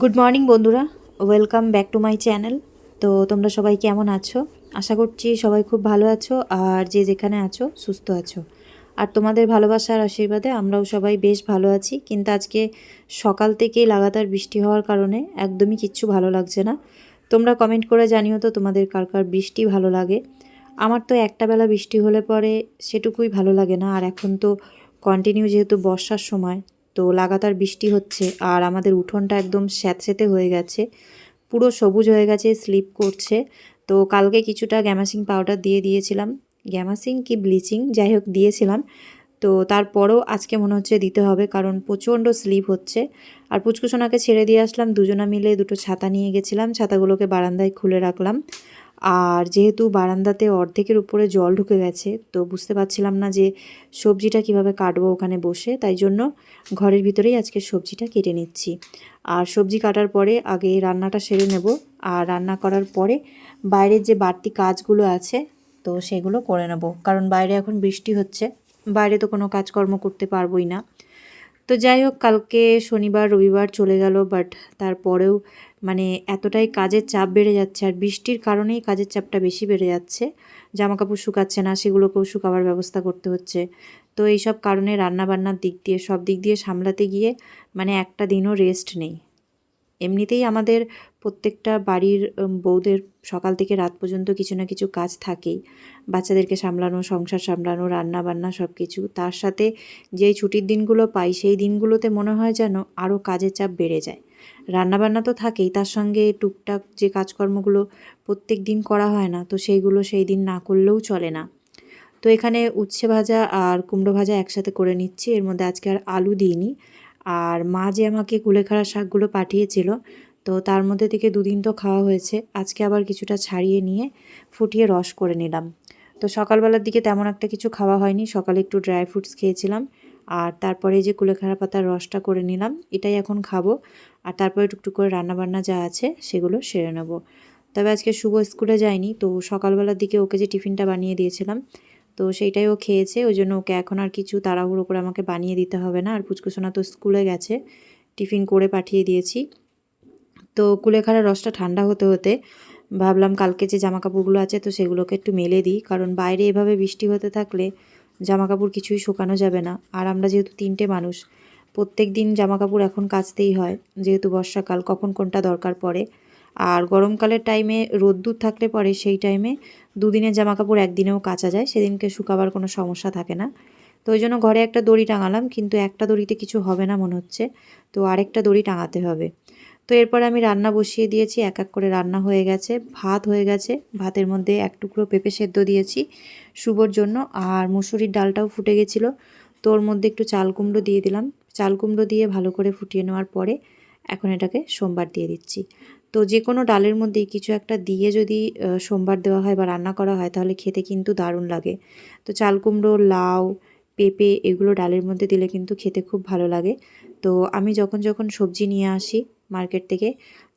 Good morning বন্ধুরা। Welcome back to my channel তো তোমরা সবাই কেমন আছো? আশা করছি সবাই খুব ভালো আছো আর যে যেখানে আছো, সুস্থ আছো। আর তোমাদের ভালোবাসার আশীর্বাদে আমরাও সবাই বেশ ভালো আছি। কিন্তু আজকে সকাল থেকেই লাগাতার বৃষ্টি হওয়ার কারণে একদমই কিচ্ছু ভালো লাগছে না। তোমরা কমেন্ট করে জানিও তো তোমাদের কার কার বৃষ্টি ভালো লাগে। আমার তো একটা বেলা বৃষ্টি হলে পরে সেটুকুই ভালো লাগে না। আর এখন তো কন্টিনিউ যেহেতু বর্ষার সময় তো লাগাতার বৃষ্টি হচ্ছে আর আমাদের উঠোনটা একদম স্যাঁতসেঁতে হয়ে গেছে, পুরো সবুজ হয়ে গেছে, স্লিপ করছে। তো কালকে কিছুটা গ্যামাসিং পাউডার দিয়ে দিয়েছিলাম। গ্যামাসিং কি ব্লিচিং? যাই হোক, দিয়েছিলাম। তো তারপরেও আজকে মনে হচ্ছে দিতে হবে কারণ প্রচণ্ড স্লিপ হচ্ছে। আর পুচকুসোনাকে ছেড়ে দিয়ে আসলাম, দুজনা মিলে দুটো ছাতা নিয়ে গেছিলাম। ছাতাগুলোকে বারান্দায় খুলে রাখলাম। আর যেহেতু বারান্দাতে অর্ধেকের উপরে জল ঢুকে গেছে, তো বুঝতে পারছিলাম না যে সবজিটা কীভাবে কাটবো ওখানে বসে। তাই জন্য ঘরের ভিতরেই আজকে সবজিটা কেটে নিচ্ছি। আর সবজি কাটার পরে আগে রান্নাটা সেরে নেব। আর রান্না করার পরে বাইরের যে বাড়তি কাজগুলো আছে, তো সেগুলো করে নেব। কারণ বাইরে এখন বৃষ্টি হচ্ছে। বাইরে তো কোনো কাজকর্ম করতে পারবোই না। তো যাই হোক, কালকে শনিবার, রবিবার চলে গেল বাট তারপরেও মানে এতটাই কাজের চাপ বেড়ে যাচ্ছে আর বৃষ্টির কারণেই কাজের চাপটা বেশি বেড়ে যাচ্ছে। জামা কাপড় শুকাচ্ছে না, সেগুলোকেও শুকাবার ব্যবস্থা করতে হচ্ছে। তো এইসব কারণে রান্নাবান্নার দিক দিয়ে, সব দিক দিয়ে সামলাতে গিয়ে মানে একটা দিনও রেস্ট নেই। এমনিতেই আমাদের প্রত্যেকটা বাড়ির বউদের সকাল থেকে রাত পর্যন্ত কিছু না কিছু কাজ থাকেই। বাচ্চাদেরকে সামলানো, সংসার সামলানো, রান্না বান্না সব কিছু তার সাথে যেই ছুটির দিনগুলো পাই, সেই দিনগুলোতে মনে হয় যেন আরও কাজের চাপ বেড়ে যায়। রান্নাবান্না তো থাকেই, তার সঙ্গে টুকটাক যে কাজকর্মগুলো প্রত্যেক দিন করা হয় না, তো সেইগুলো সেই দিন না করলেও চলে না। তো এখানে উচ্ছে ভাজা আর কুমড়ো ভাজা একসাথে করে নিচ্ছি, এর মধ্যে আজকে আর আলু দিইনি। আর মা যে আমাকে কুলেখাড়া শাকগুলো পাঠিয়েছিল, তো তার মধ্যে থেকে দুদিন তো খাওয়া হয়েছে। আজকে আবার কিছুটা ছাড়িয়ে নিয়ে ফুটিয়ে রস করে নিলাম। তো সকালবেলার দিকে তেমন একটা কিছু খাওয়া হয়নি, সকালে একটু ড্রাই ফ্রুটস খেয়েছিলাম। আর তারপরে যে কুলেখাড়া পাতার রসটা করে নিলাম, এটাই এখন খাব। আর তারপরে টুকটুক করে রান্নাবান্না যা আছে সেগুলো সেরে নেব। তবে আজকে শুভ স্কুলে যায়নি, তো সকালবেলার দিকে ওকে যে টিফিনটা বানিয়ে দিয়েছিলাম তো সেইটাই ও খেয়েছে, ওই জন্য ওকে এখন আর কিছু তাড়াহুড়ো করে আমাকে বানিয়ে দিতে হবে না। আর পুচকুসোনা তো স্কুলে গেছে, টিফিন করে পাঠিয়ে দিয়েছি। তো কুলেখাড়ার রসটা ঠান্ডা হতে হতে ভাবলাম কালকে যে জামা কাপড়গুলো আছে তো সেগুলোকে একটু মেলে দিই, কারণ বাইরে এভাবে বৃষ্টি হতে থাকলে জামা কাপড় কিছুই শুকানো যাবে না। আর আমরা যেহেতু তিনটে মানুষ, প্রত্যেক দিন জামা কাপড় এখন কাচতেই হয়, যেহেতু বর্ষাকাল, কখন কোনটা দরকার পড়ে। আর গরমকালের টাইমে রোদ্দুর থাকলে পরে সেই টাইমে দুদিনের জামা কাপড় একদিনেও কাচা যায়, সেদিনকে শুকাবার কোনো সমস্যা থাকে না। তো ওই জন্য ঘরে একটা দড়ি টাঙালাম, কিন্তু একটা দড়িতে কিছু হবে না মনে হচ্ছে। তো আরেকটা দড়ি টাঙাতে হবে। তো এরপর আমি রান্না বসিয়ে দিয়েছি, এক এক করে রান্না হয়ে গেছে, ভাত হয়ে গেছে। ভাতের মধ্যে এক টুকরো পেঁপে সেদ্ধ দিয়েছি শুভর জন্য, আর মুসুরির ডালটাও ফুটে গেছিল। তো ওর মধ্যে একটু চাল কুমড়ো দিয়ে দিলাম। চাল কুমড়ো দিয়ে ভালো করে ফুটিয়ে নেওয়ার পরে এখন এটাকে সোমবার দিয়ে দিচ্ছি। তো যে কোনো ডালের মধ্যেই কিছু একটা দিয়ে যদি সোমবার দেওয়া হয় বা রান্না করা হয়, তাহলে খেতে কিন্তু দারুণ লাগে। তো চাল কুমড়ো, লাউ, পেঁপে এগুলো ডালের মধ্যে দিলে কিন্তু খেতে খুব ভালো লাগে। তো আমি যখন যখন সবজি নিয়ে আসি মার্কেট থেকে,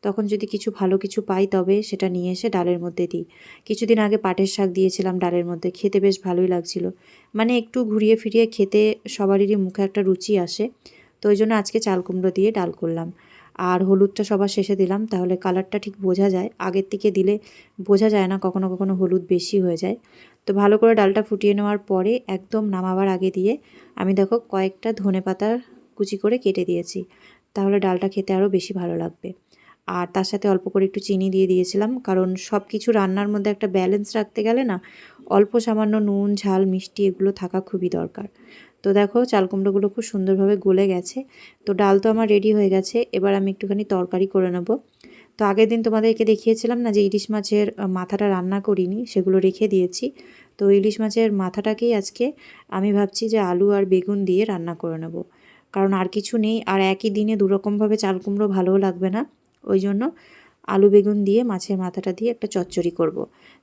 তখন যদি কিছু ভালো কিছু পাই তবে সেটা নিয়ে এসে ডালের মধ্যে দিই। কিছুদিন আগে পাটের শাক দিয়েছিলাম ডালের মধ্যে, খেতে বেশ ভালোই লাগছিল। মানে একটু ঘুরিয়ে ফিরিয়ে খেতে সবারই মুখে একটা রুচি আসে। তো ওই জন্য আজকে চাল কুমড়ো দিয়ে ডাল করলাম। আর হলুদটা সবার শেষে দিলাম, তাহলে কালারটা ঠিক বোঝা যায়। আগের থেকে দিলে বোঝা যায় না কখনো কখনো হলুদ বেশি হয়ে যায়। তো ভালো করে ডালটা ফুটিয়ে নেওয়ার পরে একদম নামাবার আগে দিয়ে আমি দেখো কয়েকটা ধনে পাতার কুচি করে কেটে দিয়েছি, তাহলে ডালটা খেতে আরও বেশি ভালো লাগবে। আর তার সাথে অল্প করে একটু চিনি দিয়ে দিয়েছিলাম, কারণ সব কিছু রান্নার মধ্যে একটা ব্যালেন্স রাখতে গেলে না অল্প সামান্য নুন, ঝাল, মিষ্টি এগুলো থাকা খুবই দরকার। তো দেখো চাল কুমড়োগুলো খুব সুন্দরভাবে গলে গেছে। তো ডাল তো আমার রেডি হয়ে গেছে, এবার আমি একটুখানি তরকারি করে নেব। তো আগের দিন তোমাদেরকে দেখিয়েছিলাম না যে ইলিশ মাছের মাথাটা রান্না করিনি, সেগুলো রেখে দিয়েছি। তো ইলিশ মাছের মাথাটাকেই আজকে আমি ভাবছি যে আলু আর বেগুন দিয়ে রান্না করে নেব। কারণ আর কিছু নেই, আর একই দিনে দুরকমভাবে চাল কুমড়ো ভালোও লাগবে না। ওই জন্য আলু বেগুন দিয়ে মাছের মাথাটা দিয়ে একটা চচ্চড়ি করব।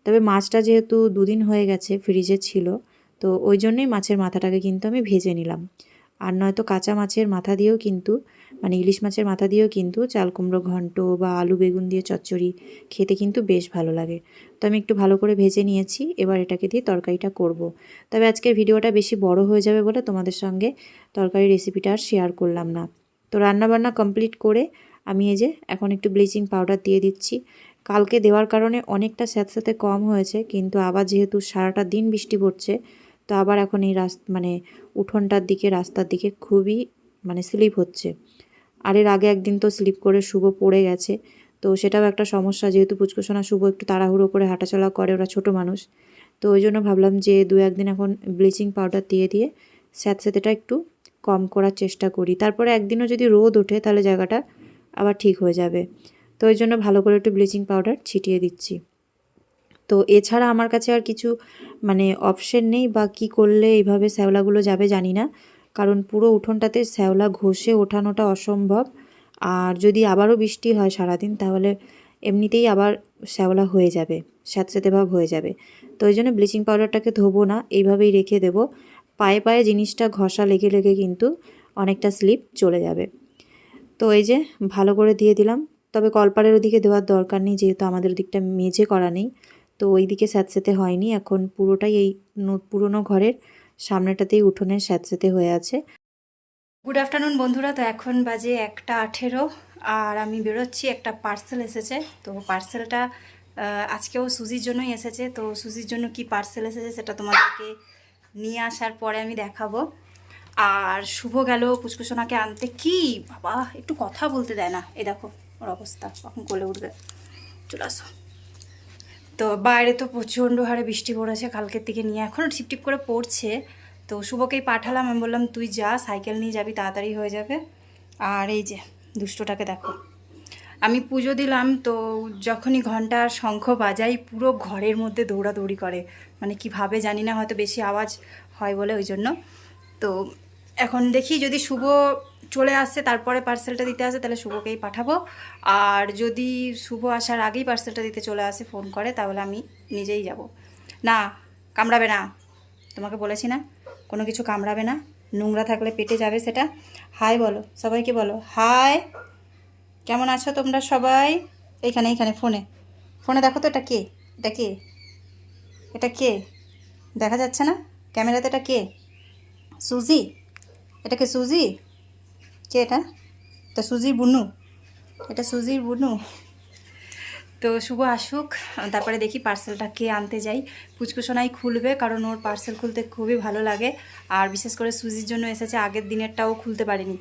তবে মাছটা যেহেতু দুদিন হয়ে গেছে ফ্রিজে ছিল তো ওই জন্যই মাছের মাথাটাকে কিন্তু আমি ভেজে নিলাম। আর নয়তো কাঁচা মাছের মাথা দিয়েও কিন্তু মানে ইলিশ মাছের মাথা দিয়েও কিন্তু চাল কুমড়ো ঘন্ট বা আলু বেগুন দিয়ে চচ্চড়ি খেতে কিন্তু বেশ ভালো লাগে। তো আমি একটু ভালো করে ভেজে নিয়েছি, এবার এটাকে দিয়ে তরকারিটা করব। তবে আজকের ভিডিওটা বেশি বড় হয়ে যাবে বলে তোমাদের সঙ্গে তরকারি রেসিপিটা আর শেয়ার করলাম না। তো রান্নাবান্না কমপ্লিট করে আমি এই যে এখন একটু ব্লিচিং পাউডার দিয়ে দিচ্ছি। কালকে দেওয়ার কারণে অনেকটা স্যাঁতস্যাঁতে কম হয়েছে, কিন্তু আবার যেহেতু সারাটা দিন বৃষ্টি পড়ছে তো আবার এখন এই রাস্তা মানে উঠোনটার দিকে, রাস্তার দিকে খুবই মানে স্লিপ হচ্ছে। আর এর আগে একদিন তো স্লিপ করে শুভ পড়ে গেছে। তো সেটাও একটা সমস্যা, যেহেতু পুচকুসোনা শুভ একটু তাড়াহুড়ো করে হাঁটাচলা করে, ওরা ছোট মানুষ। তো ওই জন্য ভাবলাম যে দু একদিন এখন ব্লিচিং পাউডার দিয়ে দিয়ে স্যাঁতস্যাঁতেটা একটু কম করার চেষ্টা করি। তারপরে একদিনও যদি রোদ ওঠে, তাহলে জায়গাটা আবার ঠিক হয়ে যাবে। তো ওই জন্য ভালো করে একটু ব্লিচিং পাউডার ছিটিয়ে দিচ্ছি। তো এছাড়া আমার কাছে আর কিছু মানে অপশন নেই বা কি করলে এইভাবে শ্যাওলাগুলো যাবে জানি না। কারণ পুরো উঠোনটাতে শ্যাওলা ঘষে ওঠানোটা অসম্ভব। আর যদি আবারও বৃষ্টি হয় সারাদিন, তাহলে এমনিতেই আবার শ্যাওলা হয়ে যাবে স্যাঁতস্যাঁতে ভাব হয়ে যাবে। তো ওই জন্য ব্লিচিং পাউডারটাকে ধোবো না, এইভাবেই রেখে দেবো। পায়ে পায়ে জিনিসটা ঘষা লেগে লেগে কিন্তু অনেকটা স্লিপ চলে যাবে। তো এই যে, ভালো করে দিয়ে দিলাম। তবে কলপাড়ের ওদিকে দেওয়ার দরকার নেই, যেহেতু আমাদের ওদিকটা মেঝে করা নেই। তো ওই দিকে স্যাঁতস্যাঁতে হয়নি। এখন পুরোটাই এই পুরোনো ঘরের সামনেটাতেই উঠোনে স্যাঁতস্যাঁতে হয়ে আছে। গুড আফটারনুন বন্ধুরা, তো এখন বাজে একটা আঠেরো আর আমি বেরোচ্ছি, একটা পার্সেল এসেছে। তো পার্সেলটা আজকেও সুজির জন্যই এসেছে। তো সুজির জন্য কি পার্সেল এসেছে সেটা তোমাদেরকে নিয়ে আসার পরে আমি দেখাবো। আর শুভ গেল পুচকুসোনাকে আনতে। কি? বাবা, একটু কথা বলতে দেয় না। এ দেখো, ওর অবস্থা। কখন কোলে উঠবে? চলে আসো। তো বাইরে তো প্রচণ্ড হারে বৃষ্টি পড়েছে, কালকের থেকে নিয়ে এখনও টিপটিপ করে পড়ছে। তো শুভকেই পাঠালাম, আমি বললাম, তুই যা, সাইকেল নিয়ে যাবি, তাড়াতাড়ি হয়ে যাবে। আর এই যে, দুষ্টটাকে দেখো। আমি পুজো দিলাম, তো যখনই ঘণ্টার শঙ্খ বাজাই, পুরো ঘরের মধ্যে দৌড়াদৌড়ি করে। মানে কীভাবে জানি না, হয়তো বেশি আওয়াজ হয় বলে ওই জন্য। তো এখন দেখি যদি শুভ চলে আসছে, তারপরে পার্সেলটা দিতে আসে, তাহলে শুভকেই পাঠাবো। আর যদি শুভ আসার আগেই পার্সেলটা দিতে চলে আসে ফোন করে, তাহলে আমি নিজেই যাব। না, কামড়াবে না। তোমাকে বলেছি না, কোনো কিছু কামড়াবে না। নোংরা থাকলে পেটে যাবে সেটা। হাই বলো, সবাইকে বলো। হাই, কেমন আছো তোমরা সবাই? এইখানে এইখানে, ফোনে। ফোনে দেখো তো এটা কে? এটা কে? এটা কে? দেখা যাচ্ছে না? ক্যামেরাতে এটা কে? সুজি? এটা কে সুজি? কে এটা? এটা সুজির বুনু? এটা সুজির বুনু? তো শুভ আসুক, তারপরে দেখি পার্সেলটা কে আনতে যাই। পুচকুসোনাই খুলবে কারণ ওর পার্সেল খুলতে খুবই ভালো লাগে। আর বিশেষ করে সুজির জন্য এসেছে, আগের দিনেরটাও খুলতে পারিনি।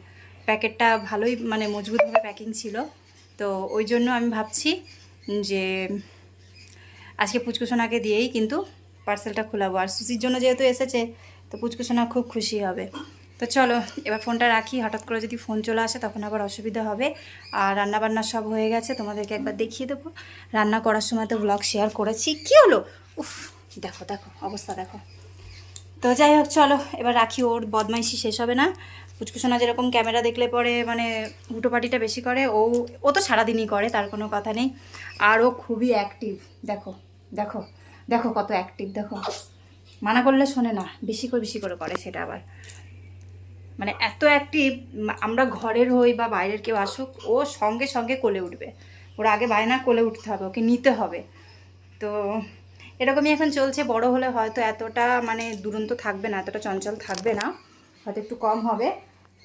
প্যাকেটটা ভালোই মানে মজবুতভাবে প্যাকিং ছিল। তো ওই জন্য আমি ভাবছি যে আজকে পুচকুসোনাকে দিয়েই কিন্তু পার্সেলটা খোলাবো। আর সুজির জন্য যেহেতু এসেছে, তো পুচকুসোনা খুব খুশি হবে। তো চলো, এবার ফোনটা রাখি, হঠাৎ করে যদি ফোন চলে আসে তখন আবার অসুবিধা হবে। আর রান্নাবান্না সব হয়ে গেছে, তোমাদেরকে একবার দেখিয়ে দেবো। রান্না করার সময় তো ব্লগ শেয়ার করেছি। কি হলো? উফ, দেখো দেখো, অবস্থা দেখো। তো যাই হোক, চলো, এবার রাখি, ওর বদমাইশি শেষ হবে না। পুচকুসোনা যেরকম ক্যামেরা দেখলে পরে মানে হুটোপাটিটা বেশি করে, ও ও তো সারাদিনই করে, তার কোনো কথা নেই। আর ও খুবই অ্যাক্টিভ দেখো দেখো দেখো কত অ্যাক্টিভ দেখো। মানা করলে শোনে না, বেশি করে বেশি করে করে সেটা আবার। মানে এত অ্যাক্টিভ আমরা ঘরের হই বা বাইরের কেউ আসুক, ও সঙ্গে সঙ্গে কোলে উঠবে। ওর আগে বায়না কোলে উঠতে হবে, ওকে নিতে হবে। তো এরকমই এখন চলছে, বড় হলে হয়তো এতটা মানে দুরন্ত থাকবে না, এতটা চঞ্চল থাকবে না, হয়তো একটু কম হবে।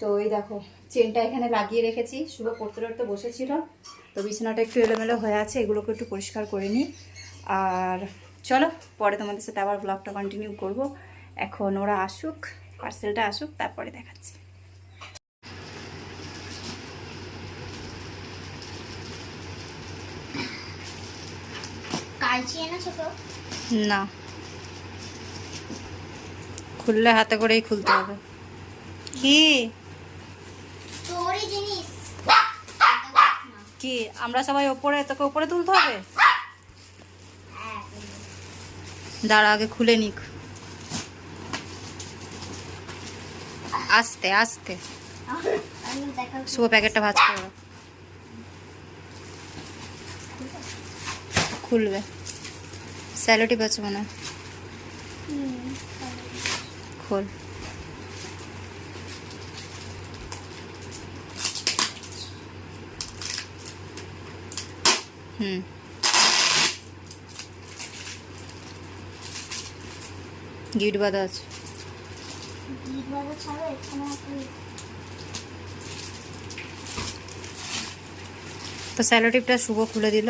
তো এই দেখো, চেনটা এখানে লাগিয়ে রেখেছি, শুভ পড়তে পড়তে বসেছিল। তো বিছানাটা একটু এলোমেলো হয়ে আছে, এগুলোকে একটু পরিষ্কার করে নিই। আর চলো, পরে তোমাদের সাথে আবার ব্লগটা কন্টিনিউ করব। এখন ওরা আসুক। পার্সেলটা আসুক তারপরে দেখাচ্ছি। না। খুললে হাতে করেই খুলতে হবে। কি? কি? আমরা সবাই ওপরে তোকে ওপরে তুলতে হবে? দাঁড়া আগে খুলে নিক। আস্তে আস্তে। শুভ প্যাকেটটা ভাজ করো খুলবে। স্যালোটি আছে মনে খোল। হুম। গিট বাঁধা আছে। বাজা ছাড়ো এখানে তো স্যালোটিপটা শুভ খুলে দিল।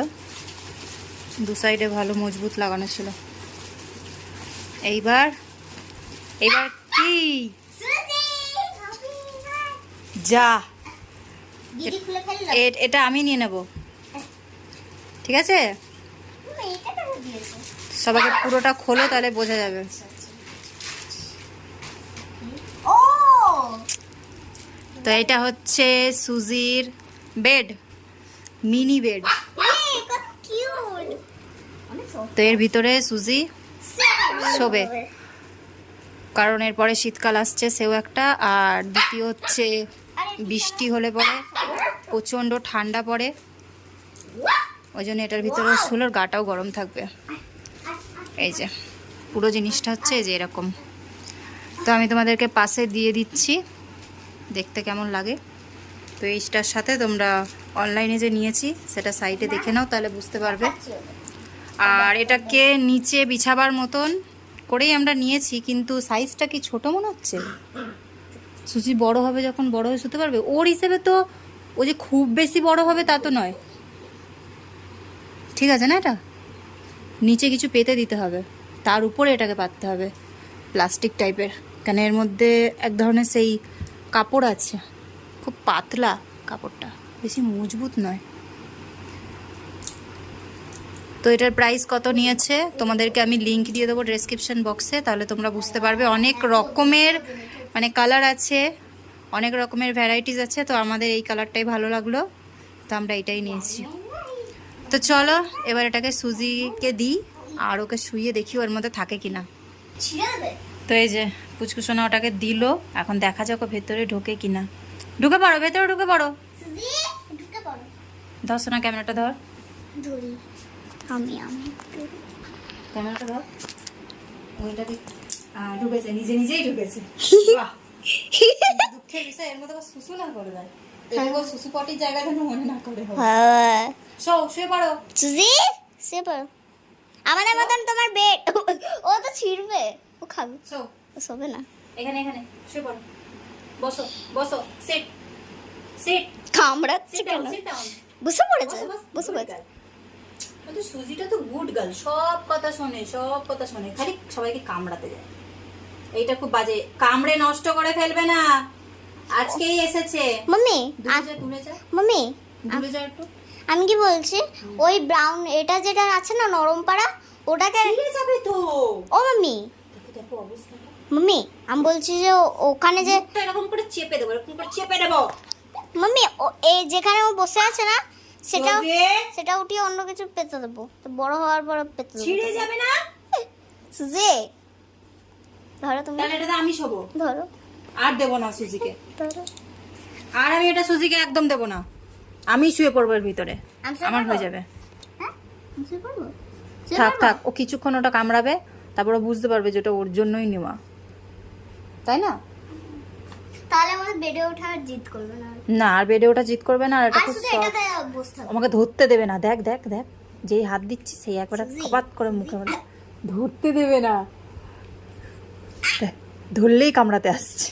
দু সাইডে ভালো মজবুত লাগানো ছিল। এইবার এইবার কি? যা। এটা আমি নিয়ে নেব। ঠিক আছে? সবাইকে পুরোটা খোলো তাহলে বোঝা যাবে ও তো এটা হচ্ছে সুজির বেড মিনি বেড। তো এর ভিতরে সুজি শোবে। কারণ এরপরে শীতকাল আসছে, সেও একটা। আর দ্বিতীয় হচ্ছে বৃষ্টি হলে পরে, প্রচণ্ড ঠান্ডা পড়ে। ওই জন্য এটার ভিতরে শুলোর গাটাও গরম থাকবে। এই যে, পুরো জিনিসটা হচ্ছে এই যে এরকম। তো আমি তোমাদেরকে পাশে দিয়ে দিচ্ছি। দেখতে কেমন লাগে? তো এইটার সাথে তোমরা অনলাইনে যে নিয়েছি, সেটা সাইটে দেখে নাও, তাহলে বুঝতে পারবে। আর এটাকে নিচে বিছাবার মতন করেই আমরা নিয়েছি, কিন্তু সাইজটা কি ছোট মনে হচ্ছে? সুচি বড় হবে যখন বড় হয়ে শুতে পারবে? ওর হিসেবে তো ও যে খুব বেশি বড় হবে তা তো নয়। ঠিক আছে না এটা? নিচে কিছু পেতে দিতে হবে। তার উপরে এটাকে পাততে হবে। প্লাস্টিক টাইপের। কেন এর মধ্যে এক ধরনের সেই কাপড় আছে। খুব পাতলা কাপড়টা। বেশি মজবুত নয়। তো এটার প্রাইস কত নিয়েছে? তোমাদেরকে আমি লিংক দিয়ে দেবো ডেসক্রিপশন বক্সে তাহলে তোমরা বুঝতে পারবে। অনেক রকমের মানে কালার আছে, অনেক রকমের ভ্যারাইটিস আছে। তো আমাদের এই কালারটাই ভালো লাগল। তো আমরা এটাই নিয়েছি। তো চলো, এবার এটাকে সুজিকে দিই। আর ওকে শুইয়ে দেখি ওর মধ্যে থাকে কিনা। তো এই যে পুচকুসোনা ওটাকে দিল। এখন দেখা যাক ভেতরে ঢোকে কিনা। ঢুকে পড়ো ভেতরে ঢুকে পড়ো। ধর সোনা ক্যামেরাটা ধর। ধরি আমি আমি ক্যামেরাটা ধর। ওইটা ঢুকেছে নিজে নিজেই ঢুকেছে। দুঃখের বিষয় এর মধ্যে আবার না করে দেয়। এরকম পটির জায়গা যেন মনে না করে হবে হ্যাঁ। শুয়ে পড়ো। সুজি সে পড়ো। আমাদের মতন তোমার বেড ও তো ছিড়বে। ও খাবে। শোবে না। এখানে এখানে শুয়ে পড়ো। বসো বসো সিট সিট কামড়াচ্ছে কেন? বসে পড়েছে বসো, পড়েছে. কিন্তু সুজিটা তো গুড গার্ল সব কথা শোনে সব কথা শোনে খালি সবাইকে কামড়াতে যায়। এইটা খুব বাজে। কামড়ে নষ্ট করে ফেলবে না। আজকেই এসেছে। মাম্মি দূরে যা মাম্মি দূরে যা একটু। আমি কি বলছি? ওই ব্রাউন এটা যেটা আছে না নরম পাড়া ওটাকে যাবে তো। ও মাম্মি। দেখো দেখো অবস্থাটা মাম্মি আমি বলছি যে ওখানে যে এরকম করে চেপে দেবো এরকম করে চেপে দেবো। মাম্মি ও- এই যেখানে ও বসে আছে না সেটা সেটা উঠিয়ে অন্য কিছু পেতে দেবো। তো বড় হওয়ার পর পেতে ছিঁড়ে যাবে না? সুজি ধরো তুমি। তাহলে এটাতে আমি শোবো। ধরো। আর দেবো না সুজিকে। ধরো। আর আমি এটা সুজিকে একদম দেবো না। আমি শুয়ে পড়ব এর ভিতরে। আমার হয়ে যাবে। হ্যাঁ? শুয়ে পড়ব? থাক থাক ও কিছুক্ষণ ওটা কামড়াবে তারপর বুঝতে পারবে যে ওটা ওর জন্যই নেওয়া। তাই না? তাহলে আমাদের বেডে ওঠার জিদ করবে না। না আর বেডে জিত করবে না আর এটা খুব আমাকে ধরতে দেবে না দেখ দেখ দেখ। যেই হাত দিচ্ছি সেই একবার সুজি। করে মুখে বলে ধরতে দেবে না। ধরলেই কামড়াতে আসছে।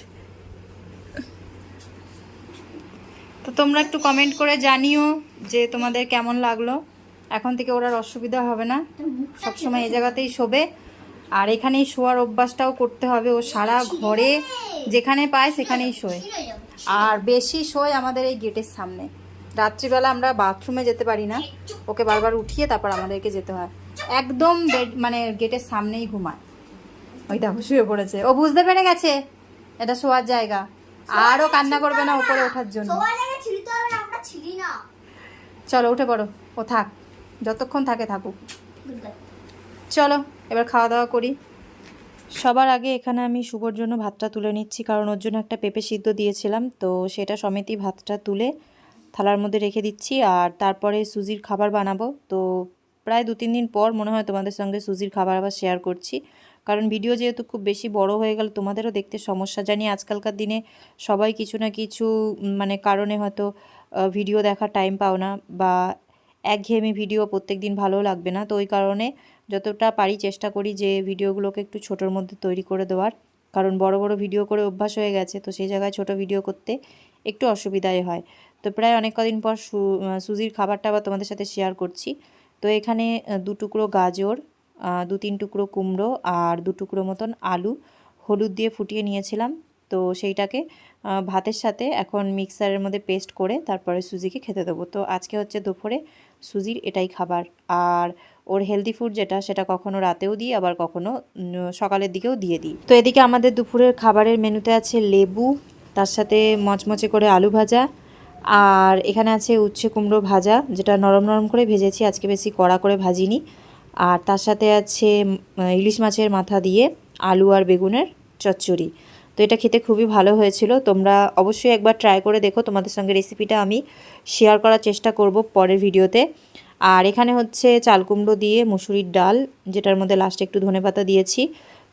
তো তোমরা একটু কমেন্ট করে জানিও যে তোমাদের কেমন লাগল। এখন থেকে ওর আর অসুবিধা হবে না। সবসময় এই জায়গাতেই শোবে। আর এখানেই শোয়ার অভ্যাসটাও করতে হবে। ও সারা ঘরে যেখানে পায় সেখানেই শোয়। আর বেশি শোয় আমাদের এই গেটের সামনে। রাত্রিবেলা আমরা বাথরুমে যেতে পারি না। ওকে বারবার উঠিয়ে তারপর আমাদেরকে যেতে হয়। একদম বেড মানে গেটের সামনেই ঘুমায়। ওই দেখো শুয়ে পড়েছে। ও বুঝতে পেরে গেছে। এটা শোয়ার জায়গা। আরও কান্না করবে না ওপরে ওঠার জন্য। চলো উঠে পড়ো। ও থাক। যতক্ষণ থাকে থাকুক. চলো, এবার খাওয়া দাওয়া করি। সবার আগে এখানে আমি শুভর জন্য ভাতটা তুলে নিচ্ছি, কারণ ওর জন্য একটা পেঁপে সিদ্ধ দিয়েছিলাম, তো সেটা সমেতই ভাতটা তুলে থালার মধ্যে রেখে দিচ্ছি, আর তারপরে সুজির খাবার বানাবো। তো প্রায় দু তিন দিন পর মনে হয় তোমাদের সঙ্গে সুজির খাবার আবার শেয়ার করছি, কারণ ভিডিও যেহেতু খুব বেশি বড় হয়ে গেল, তোমাদেরও দেখতে সমস্যা। জানি আজকালকার দিনে সবাই কিছু না কিছু মানে কারণে হয়তো ভিডিও দেখার টাইম পাও না, বা একঘেয়েমি ভিডিও প্রত্যেক দিন ভালো লাগবে না। তো ওই কারণে যতটা পারি চেষ্টা করি যে ভিডিওগুলোকে একটু ছোটোর মধ্যে তৈরি করে দেওয়ার। কারণ বড় বড় ভিডিও করে অভ্যাস হয়ে গেছে, তো সেই জায়গায় ছোট ভিডিও করতে একটু অসুবিধাই হয়। তো প্রায় অনেক কদিন পর সুজির খাবারটা আবার তোমাদের সাথে শেয়ার করছি। তো এখানে দু টুকরো গাজর দু তিন টুকরো কুমড়ো আর দু টুকরো মতন আলু হলুদ দিয়ে ফুটিয়ে নিয়েছিলাম। তো সেইটাকে ভাতের সাথে এখন মিক্সারের মধ্যে পেস্ট করে তারপরে সুজিকে খেতে দেবো। তো আজকে হচ্ছে দুপুরে সুজির এটাই খাবার। আর ওর হেলদি ফুড যেটা, সেটা কখনো রাতেও দিই, আবার কখনো সকালের দিকেও দিয়ে দিই। তো এদিকে আমাদের দুপুরের খাবারের মেনুতে আছে লেবু, তার সাথে মচমচে করে আলু ভাজা, আর এখানে আছে উচ্ছে কুমড়ো ভাজা, যেটা নরম নরম করে ভেজেছি, আজকে বেশি কড়া করে ভাজিনি। আর তার সাথে আছে ইলিশ মাছের মাথা দিয়ে আলু আর বেগুনের চচ্চড়ি। তো এটা খেতে খুবই ভালো হয়েছিল। তোমরা অবশ্যই একবার ট্রাই করে দেখো। তোমাদের সঙ্গে রেসিপিটা আমি শেয়ার করার চেষ্টা করব পরের ভিডিওতে আর এখানে হচ্ছে চাল কুমড়ো দিয়ে মুসুরির ডাল, যেটার মধ্যে লাস্টে একটু ধনেপাতা দিয়েছি।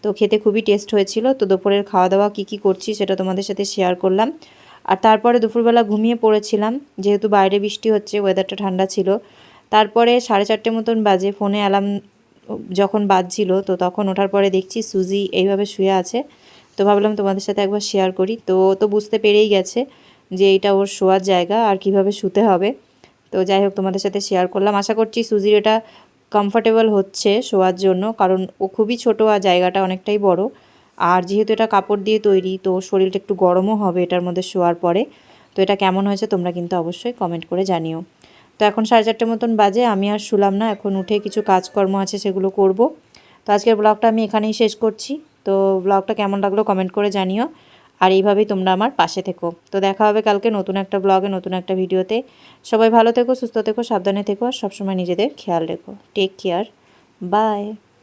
তো খেতে খুবই টেস্ট হয়েছিল। তো দুপুরের খাওয়া দাওয়া কী কী করছি সেটা তোমাদের সাথে শেয়ার করলাম। আর তারপরে দুপুরবেলা ঘুমিয়ে পড়েছিলাম। যেহেতু বাইরে বৃষ্টি হচ্ছে ওয়েদারটা ঠান্ডা ছিল। তারপরে সাড়ে চারটে মতন বাজে ফোনে অ্যালার্ম যখন বাজছিল, তো তখন ওঠার পরে দেখছি সুজি এইভাবে শুয়ে আছে। তো ভাবলাম তোমাদের সাথে একবার শেয়ার করি। তো তো বুঝতে পেরেই গেছে যে এইটা ওর শোয়ার জায়গা আর কীভাবে শুতে হবে। তো যাই হোক, তোমাদের সাথে শেয়ার করলাম। আশা করছি সুজির এটা কমফোর্টেবল হচ্ছে শোয়ার জন্য, কারণ ও খুবই ছোটো আর জায়গাটা অনেকটাই বড়। আর যেহেতু এটা কাপড় দিয়ে তৈরি, তো শরীরটা একটু গরমও হবে এটার মধ্যে শোয়ার পরে। তো এটা কেমন হয়েছে তোমরা কিন্তু অবশ্যই কমেন্ট করে জানিও। তো এখন সাড়ে চারটে মতন বাজে, আমি আর শুলাম না। এখন উঠে কিছু কাজকর্ম আছে, সেগুলো করব। তো আজকের ব্লগটা আমি এখানেই শেষ করছি। তো ব্লগটা কেমন লাগল কমেন্ট করে জানিও। আর এইভাবেই তোমরা আমার পাশে থেকো। তো দেখা হবে কালকে নতুন একটা ব্লগে নতুন একটা ভিডিওতে সবাই ভালো থেকো, সুস্থ থেকো, সাবধানে থেকো, আর সবসময় নিজেদের খেয়াল রেখো। Take care bye